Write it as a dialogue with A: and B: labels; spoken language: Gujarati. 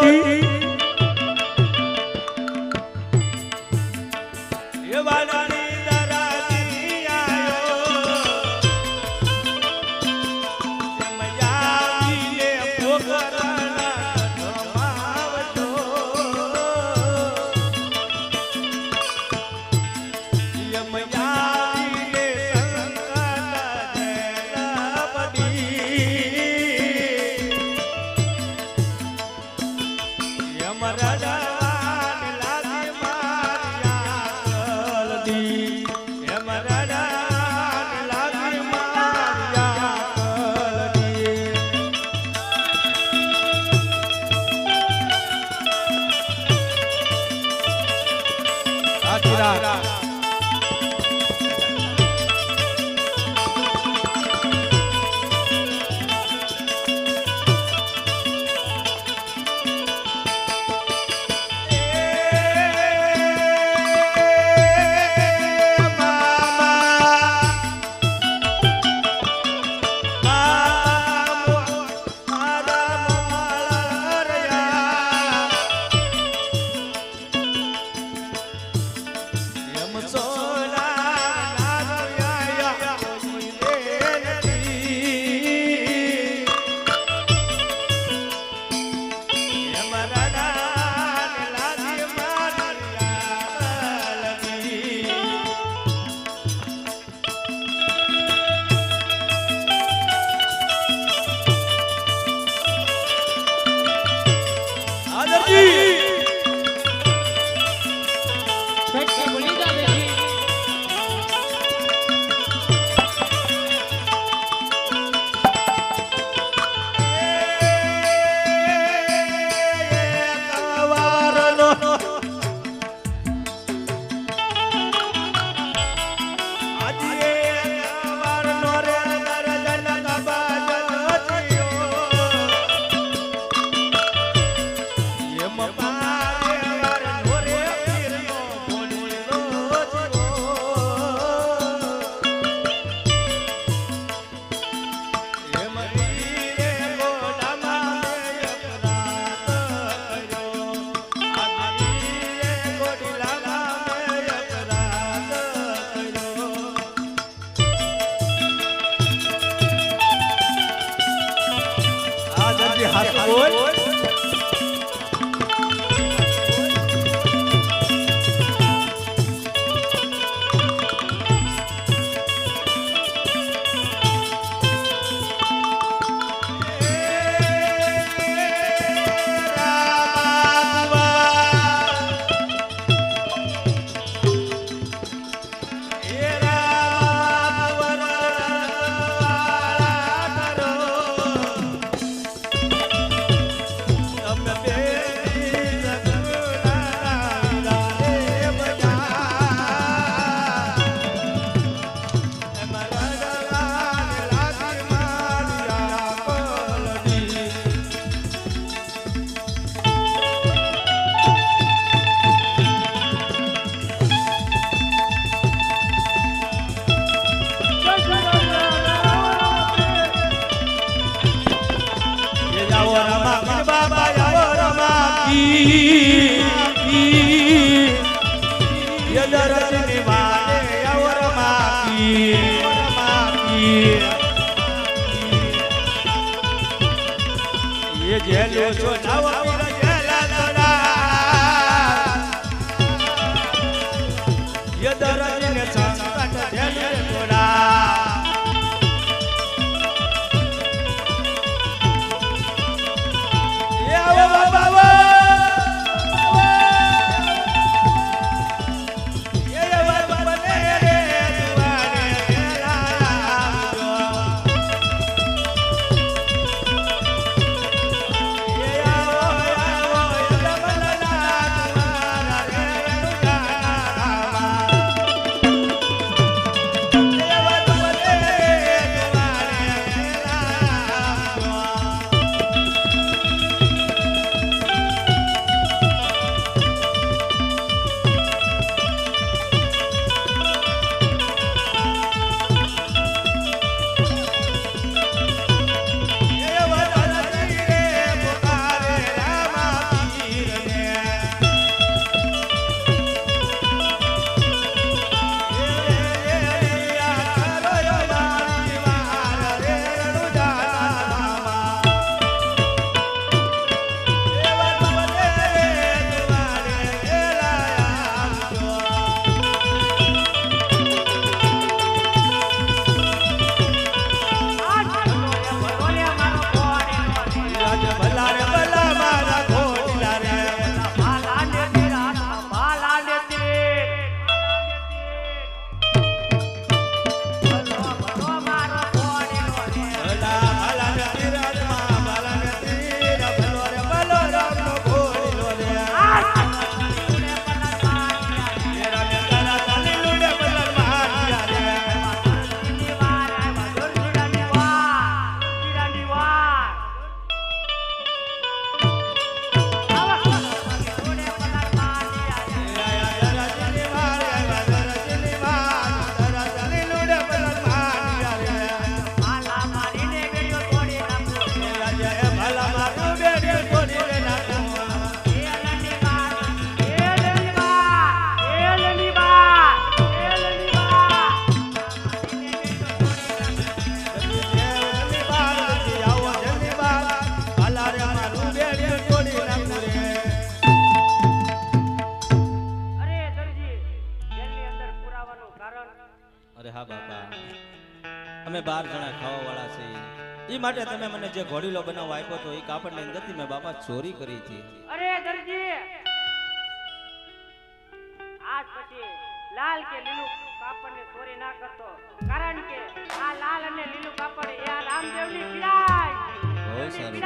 A: જ્યોતિ મારિયા કલદી યમરડાને લાગે આવો રમા પીર બાબા આવો રમા કી કી યદરની જેલો છો નાવા અરે હા બાપા. અમે બાર જણા ખાવા વાળા છે એ માટે તમે મને જે ઘોડીલો બનાવ આપ્યો તો એ કાપડની અંદરથી મેં બાપા ચોરી કરી હતી
B: અરે દરજી! આજ પછી લાલ કે લીલું કાપડને ચોરી ના કરતો. કારણ કે આ લાલ અને લીલું કાપડ એ આ રામદેવની પીડાય હોય
A: સારું